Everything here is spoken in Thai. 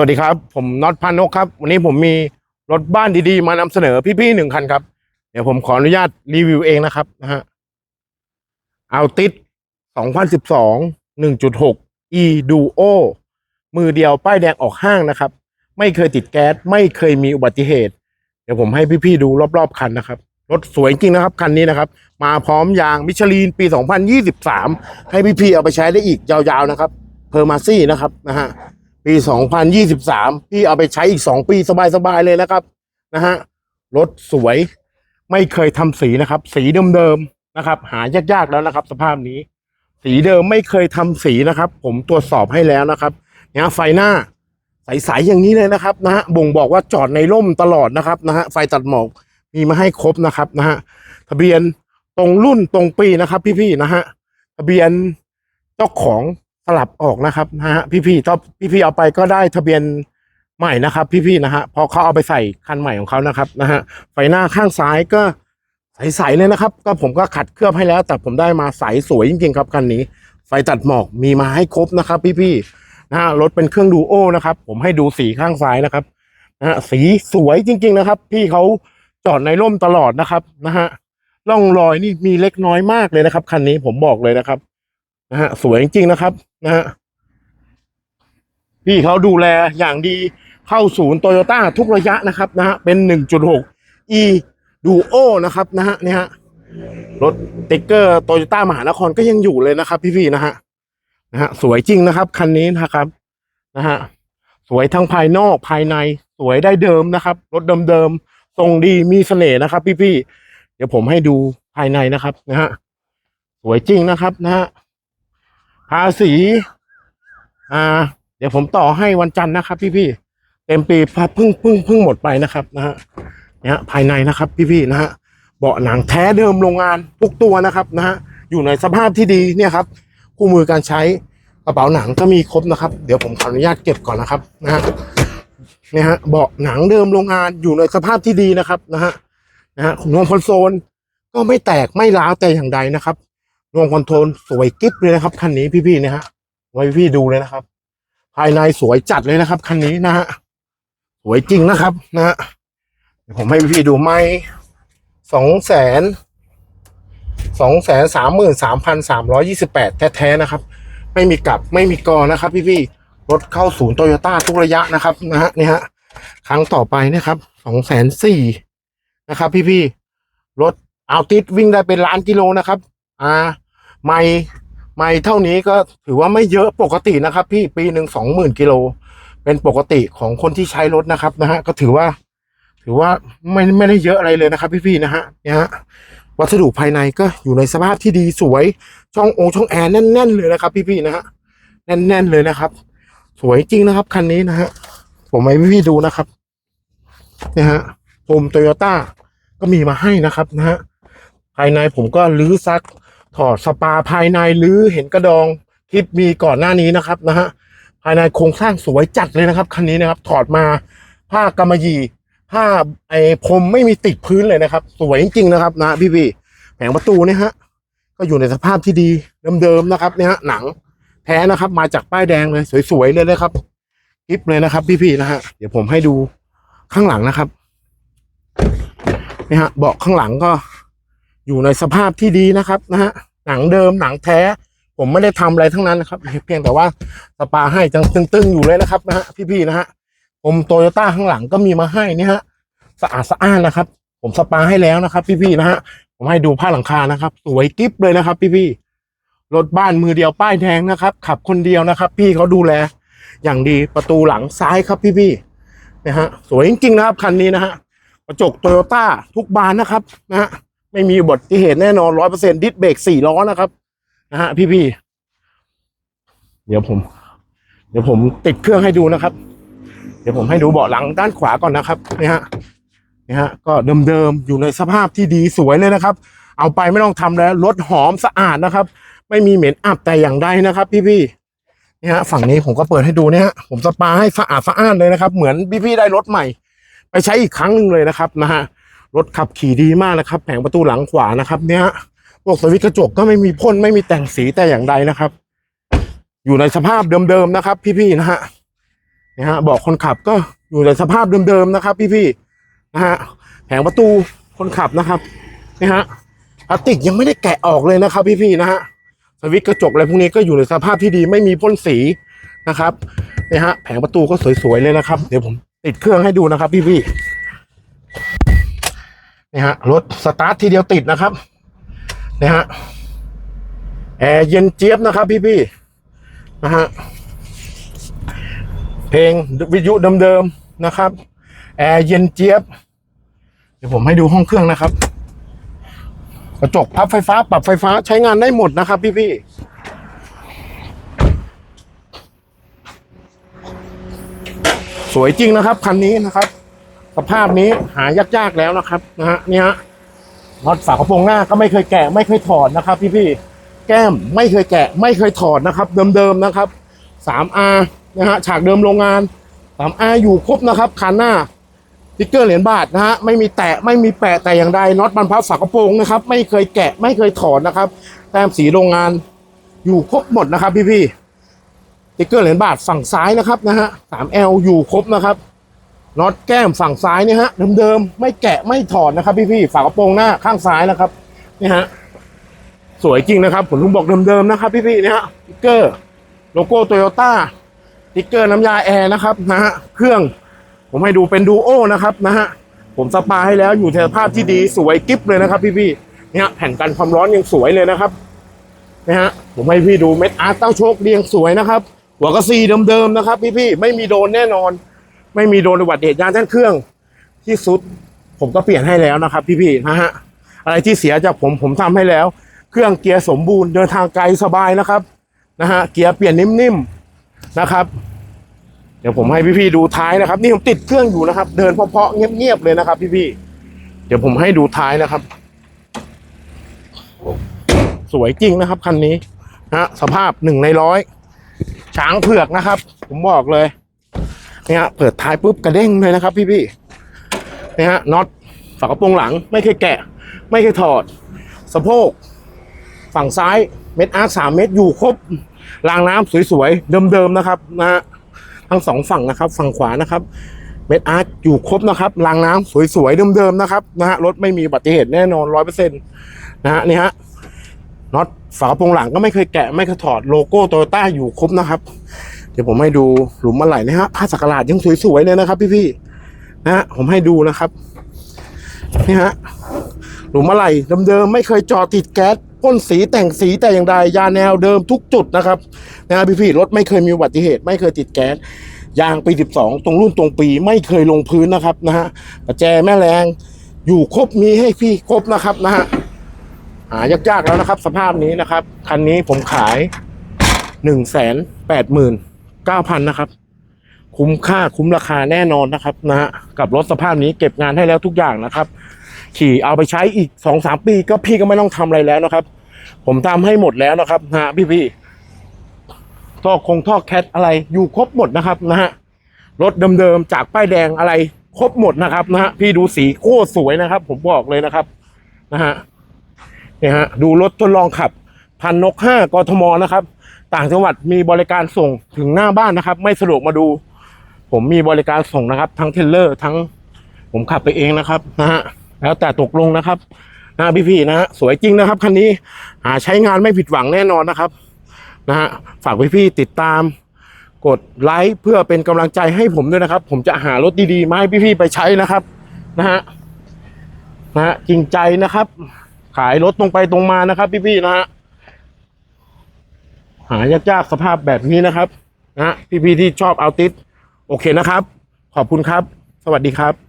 วัสดีครับ ผมน็อตพานกครับ วันนี้ผมมีรถบ้านดีๆ มานำเสนอพี่ๆหนึ่งคันครับ เดี๋ยวผมขออนุญาตรีวิวเองนะครับนะฮะเอาติด2012 1.6 e duo มือเดียวป้ายแดงออกห้างนะครับ ไม่เคยติดแก๊ส ไม่เคยมีอุบัติเหตุ เดี๋ยวผมให้พี่ๆดูรอบๆคันนะครับ รถสวยจริงนะครับ คันนี้นะครับ มาพร้อมยางมิชลินปี 2023 ให้พี่ๆเอาไปใช้ได้อีกยาวๆนะครับเพอร์มาซี่นะครับนะฮะ ปี 2023 พี่เอาไปใช้อีก 2 ปีสบายๆเลยนะครับนะฮะรถสวยไม่เคยทำสีนะครับ สีเดิมๆนะครับ หายากๆแล้วนะครับ สภาพนี้ สีเดิมไม่เคยทำสีนะครับ ผมตรวจสอบให้แล้วนะครับเนี่ยไฟหน้าใสๆอย่างนี้เลยนะครับนะฮะบ่งบอกว่าจอดในร่มตลอดนะครับนะฮะไฟตัดหมอกมีมาให้ครบนะครับนะฮะทะเบียนตรงรุ่นตรงปีนะครับ พี่ๆนะฮะทะเบียนเจ้าของ ลับออกนะครับนะฮะพี่ๆถ้าพี่ๆเอาไปก็ได้ทะเบียนใหม่นะครับ พี่ๆนะฮะพอเขาเอาไปใส่คันใหม่ของเขานะครับนะฮะไฟหน้าข้างซ้ายก็ใสๆเลยนะครับ ก็ผมก็ขัดเคลือบให้แล้ว แต่ผมได้มาใสสวยจริงๆครับคันนี้ ไฟตัดหมอกมีมาให้ครบนะครับ พี่ๆนะฮะรถเป็นเครื่องดูโอนะครับ ผมให้ดูสีข้างซ้ายนะครับนะฮะสีสวยจริง ๆนะครับ พี่เขาจอดในร่มตลอดนะครับนะฮะร่องรอยนี่มีเล็กน้อยมากเลยนะครับคันนี้ผมบอกเลยนะครับ นะฮะสวยจริงๆนะครับ นะฮะพี่เขาดูแลอย่างดีเข้าศูนย์โตโยต้าทุกระยะนะครับนะฮะเป็น 1.6 e duo นะครับนะฮะนี่ฮะรถติ๊กเกอร์โตโยต้ามหานครก็ยังอยู่เลยนะครับ พี่ๆนะฮะนะฮะสวยจริงนะครับ คันนี้นะครับนะฮะสวยทั้งภายนอกภายในสวยได้เดิมนะครับ รถเดิมๆทรงดีมีเสน่ห์นะครับ พี่ๆเดี๋ยวผมให้ดูภายในนะครับนะฮะสวยจริงนะครับนะฮะ ภาษี อ่า เดี๋ยวผมต่อให้วันจันทร์นะครับ พี่ๆเต็มปีเพิ่งเพิ่งเพิ่งหมดไปนะครับนะฮะเนี่ยภายในนะครับ พี่ๆนะฮะเบาะหนังแท้เดิมโรงงานทุกตัวนะครับนะฮะอยู่ในสภาพที่ดีเนี่ยครับคู่มือการใช้กระเป๋าหนังก็มีครบนะครับ เดี๋ยวผมขออนุญาตเก็บก่อนนะครับนะฮะเนี่ยฮะเบาะหนังเดิมโรงงานอยู่ในสภาพที่ดีนะครับนะฮะนะฮะนวมคอนโซลก็ไม่แตกไม่ร้าวแต่อย่างใดนะครับ รวมคอนโทรลสวยกิ๊บเลยนะครับคันนี้พี่ๆนะฮะไว้พี่ดูเลยนะครับ ภายในสวยจัดเลยนะครับคันนี้นะฮะสวยจริงนะครับ นะฮะเดี๋ยวผมให้พี่ๆดูไม่สองแสนสองแสนสามหมื่นสามพันสามร้อยี่สิบแปดแท้ๆนะครับ ไม่มีกลับไม่มีกอนะครับ พี่ๆรถเข้าศูนย์โตโยต้าทุกระยะนะครับนะฮะนี่ฮะครั้งต่อไปนะครับสองแสนสี่นะครับ พี่ๆรถเอาติดวิ่งได้เป็นล้านกิโลนะครับ อ่าไม่ไม่เท่านี้ก็ถือว่าไม่เยอะปกตินะครับ พี่ปีหนึ่งสองหมื่นกิโล เป็นปกติของคนที่ใช้รถนะครับนะฮะก็ถือว่า ถือว่าไม่ไม่ได้เยอะอะไรเลยนะครับพี่ๆนะฮะเนี่ยฮะวัสดุภายในก็อยู่ในสภาพที่ดีสวย ช่ององช่องแอร์แน่น ๆ เลยนะครับ พี่ๆนะฮะแน่น ๆ เลยนะครับ สวยจริงนะครับคันนี้นะฮะผมให้พี่ๆดูนะครับเนี่ยฮะโฮมโตโยต้าก็มีมาให้นะครับนะฮะภายในผมก็ลื้อซัก ถอดสปาภายในลื้อเห็นกระดองคลิปมีก่อนหน้านี้นะครับนะฮะภายในโครงสร้างสวยจัดเลยนะครับคันนี้นะครับ ถอดมาผ้ากำมะหยี่ผ้าไอ้พรมไม่มีติดพื้นเลยนะครับ สวยจริงๆนะครับ นะพี่พี่ๆแผงประตูเนี่ยฮะ ก็อยู่ในสภาพที่ดีเดิมๆนะครับเนี่ยฮะหนังแท้นะครับ มาจากป้ายแดงเลยสวยๆเลยนะครับคลิปเลยนะครับ พี่ๆนะฮะเดี๋ยวผมให้ดูข้างหลังนะครับเนี่ยฮะเบาะข้างหลังก็ อยู่ในสภาพที่ดีนะครับนะฮะหนังเดิมหนังแท้ ผมไม่ได้ทำอะไรทั้งนั้นนะครับเพียงแต่ว่าสปาให้จังตึงๆอยู่เลยนะครับนะฮะพี่ๆนะฮะผมโตโยต้าข้างหลังก็มีมาให้นี่ฮะสะอาดสะอ้านนะครับ ผมสปาให้แล้วนะครับ พี่ๆนะฮะผมให้ดูผ้าหลังคานะครับ สวยกิ๊บเลยนะครับ พี่ๆรถบ้านมือเดียวป้ายแดงนะครับ ขับคนเดียวนะครับ พี่เขาดูแล อย่างดีประตูหลังซ้ายครับพี่ๆนะฮะสวยจริงๆนะครับคันนี้นะฮะกระจกโตโยต้าทุกบานนะครับนะฮะ ไม่มีอุบัติเหตุแน่นอนร้อยเปอร์เซ็นดิสเบรกสี่ล้อนะครับนะฮะพี่ๆเดี๋ยวผม เดี๋ยวผมติดเครื่องให้ดูนะครับ เดี๋ยวผมให้ดูเบาะหลังด้านขวาก่อนนะครับนี่ฮะนี่ฮะ ก็เดิมๆอยู่ในสภาพที่ดีสวยเลยนะครับ เอาไปไม่ต้องทำแล้วรถหอมสะอาดนะครับ ไม่มีเหม็นอับแต่อย่างใดนะครับ พี่ๆนี่ฮะฝั่งนี้ผมก็เปิดให้ดูเนี่ยฮะผมสปาให้สะอาดสะอ้านเลยนะครับ เหมือนพี่ๆได้รถใหม่ ไปใช้อีกครั้งหนึ่งเลยนะครับนะฮะ รถขับขี่ดีมากนะครับ แผงประตูหลังขวานะครับเนี่ยพวกสวิตกระจกก็ไม่มีพ่นไม่มีแต่งสีแต่อย่างใดนะครับ อยู่ในสภาพเดิมๆนะครับ พี่ๆนะฮะนะฮะบอกคนขับก็อยู่ในสภาพเดิมๆนะครับ พี่ๆนะฮะแผงประตูคนขับนะครับนะฮะพลาสติกยังไม่ได้แกะออกเลยนะครับ พี่ๆนะฮะสวิตกระจกอะไรพวกนี้ก็อยู่ในสภาพที่ดีไม่มีพ่นสีนะครับนะฮะแผงประตูก็สวยๆเลยนะครับ เดี๋ยวผมติดเครื่องให้ดูนะครับ พี่ๆ นี่ฮะรถสตาร์ททีเดียวติดนะครับนะฮะแอร์เย็นเจี๊ยบนะครับพี่ๆนะฮะเพลงวิทยุเดิมๆนะครับแอร์เย็นเจี๊ยบ เดี๋ยวผมให้ดูห้องเครื่องนะครับ กระจกพับไฟฟ้า ปรับไฟฟ้าใช้งานได้หมดนะครับ พี่ๆสวยจริงนะครับ คันนี้นะครับ สภาพนี้หายากๆแล้วนะครับนะฮะนี่ฮะน็อตฝากระโปรงหน้าก็ไม่เคยแกะไม่เคยถอดนะครับ พี่ๆแก้มไม่เคยแกะไม่เคยถอดนะครับ เดิมๆนะครับ 3R นะฮะฉากเดิมโรงงาน 3R อยู่ครบนะครับคันหน้าติ๊กเกอร์เหรียญบาทนะฮะไม่มีแตะไม่มีแปะแต่อย่างใดน็อตบรรพับฝากระโปรงนะครับ ไม่เคยแกะไม่เคยถอดนะครับแต้มสีโรงงานอยู่ครบหมดนะครับ พี่ๆติ๊กเกอร์เหรียญบาทฝั่งซ้ายนะครับนะฮะ 3L อยู่ครบนะครับ น็อตแก้มฝั่งซ้ายเนี่ยฮะเดิมๆไม่แกะไม่ถอดนะครับ พี่ๆฝากระโปรงหน้าข้างซ้ายนะครับนี่ฮะสวยจริงนะครับผมลุงบอกเดิมๆนะครับ พี่ๆนี่ฮะติ๊กเกอร์โลโก้โตโยต้าติ๊กเกอร์น้ำยาแอร์นะครับนะฮะเครื่องผมให้ดูเป็นดูโอนะครับนะฮะผมสปาให้แล้วอยู่ในสภาพที่ดีสวยกิ๊บเลยนะครับ พี่ๆเนี่ยแผ่นกันความร้อนยังสวยเลยนะครับนะฮะผมให้พี่ดูเม็ดอาร์ตเต้าโชคเรียงสวยนะครับ หัวกระซีเดิมๆนะครับ พี่ๆไม่มีโดนแน่นอน ไม่มีโดนอุบัติเหตุยางแท่นเครื่องที่สุด ผมก็เปลี่ยนให้แล้วนะครับ พี่ๆนะฮะอะไรที่เสียจากผมผมทำให้แล้ว เครื่องเกียร์สมบูรณ์เดินทางไกลสบายนะครับนะฮะเกียร์เปลี่ยนนิ่มๆนะครับ เดี๋ยวผมให้พี่ๆดูท้ายนะครับ นี่ผมติดเครื่องอยู่นะครับ เดินเพาะๆเงียบๆเลยนะครับ พี่ๆเดี๋ยวผมให้ดูท้ายนะครับ สวยจริงนะครับคันนี้นะสภาพหนึ่งในร้อยช้างเผือกนะครับ ผมบอกเลย เนี่ยฮะเปิดท้ายปุ๊บกระเด้งเลยนะครับ พี่ๆเนี่ยฮะน็อตฝากระโปรงหลังไม่เคยแกะ ไม่เคยถอด สะโพก ฝั่งซ้ายเม็ดอาร์สามเม็ดอยู่ครบรางน้ำสวยๆ เดิมๆนะครับนะฮะทั้งสองฝั่งนะครับ ฝั่งขวานะครับ เม็ดอาร์อยู่ครบนะครับรางน้ำสวยๆ เดิมๆนะครับนะฮะรถไม่มีอุบัติเหตุแน่นอนร้อยเปอร์เซ็นต์นะฮะนี่ฮะน็อตฝากระโปรงหลังก็ไม่เคยแกะไม่เคยถอดโลโก้โตโยต้าอยู่ครบนะครับ ดี๋ยวผมให้ดูหลุมอะไหล่นะฮะผ้าสักหลาดยังสวยๆเลยนะครับ พี่ๆนะฮะผมให้ดูนะครับนี่ฮะหลุมอะไรเดิมๆไม่เคยจอติดแก๊สพ่นสีแต่งสีแต่อย่างใดยาแนวเดิมทุกจุดนะครับนะบพี่ๆรถไม่เคยมีอุบัติเหตุ ไม่เคยติดแก๊สยางปี 12 ตรงรุ่นตรงปีไม่เคยลงพื้นนะครับนะฮะประแจแม่แรงอยู่ครบมีให้พี่ครบนะครับนะฮะหายากๆแล้วนะครับ สภาพนี้นะครับ คันนี้ผมขายหนึ่งแสนแปดหมื่น เก้าพันนะครับ คุ้มค่าคุ้มราคาแน่นอนนะครับนะฮะกับรถสภาพนี้เก็บงานให้แล้วทุกอย่างนะครับ ขี่เอาไปใช้อีกสองสามปีก็พี่ก็ไม่ต้องทำอะไรแล้วนะครับ ผมทำให้หมดแล้วนะครับนะฮะพี่พี่ๆท่อคงท่อแคทอะไรอยู่ครบหมดนะครับนะฮะรถเดิมๆจากป้ายแดงอะไรครบหมดนะครับนะฮะพี่ดูสีโคตรสวยนะครับ ผมบอกเลยนะครับนะฮะเนี่ยฮะดูรถทดลองขับพันนกห้ากทมนะครับ ต่างจังหวัดมีบริการส่งถึงหน้าบ้านนะครับ ไม่สะดวกมาดู ผมมีบริการส่งนะครับ ทั้งเทเลอร์ทั้งผมขับไปเองนะครับนะฮะแล้วแต่ตกลงนะครับนะพี่ๆนะฮะสวยจริงนะครับคันนี้หาใช้งานไม่ผิดหวังแน่นอนนะครับนะฮะฝากพี่ๆติดตาม กดไลค์เพื่อเป็นกำลังใจให้ผมด้วยนะครับ ผมจะหารถดีๆมาให้พี่ๆไปใช้นะครับนะฮะนะฮะจริงใจนะครับ ขายรถตรงไปตรงมานะครับ พี่ๆนะฮะ หายากๆสภาพแบบนี้นะครับนะฮะพี่ๆที่ชอบเอาติดโอเคนะครับ ขอบคุณครับ สวัสดีครับ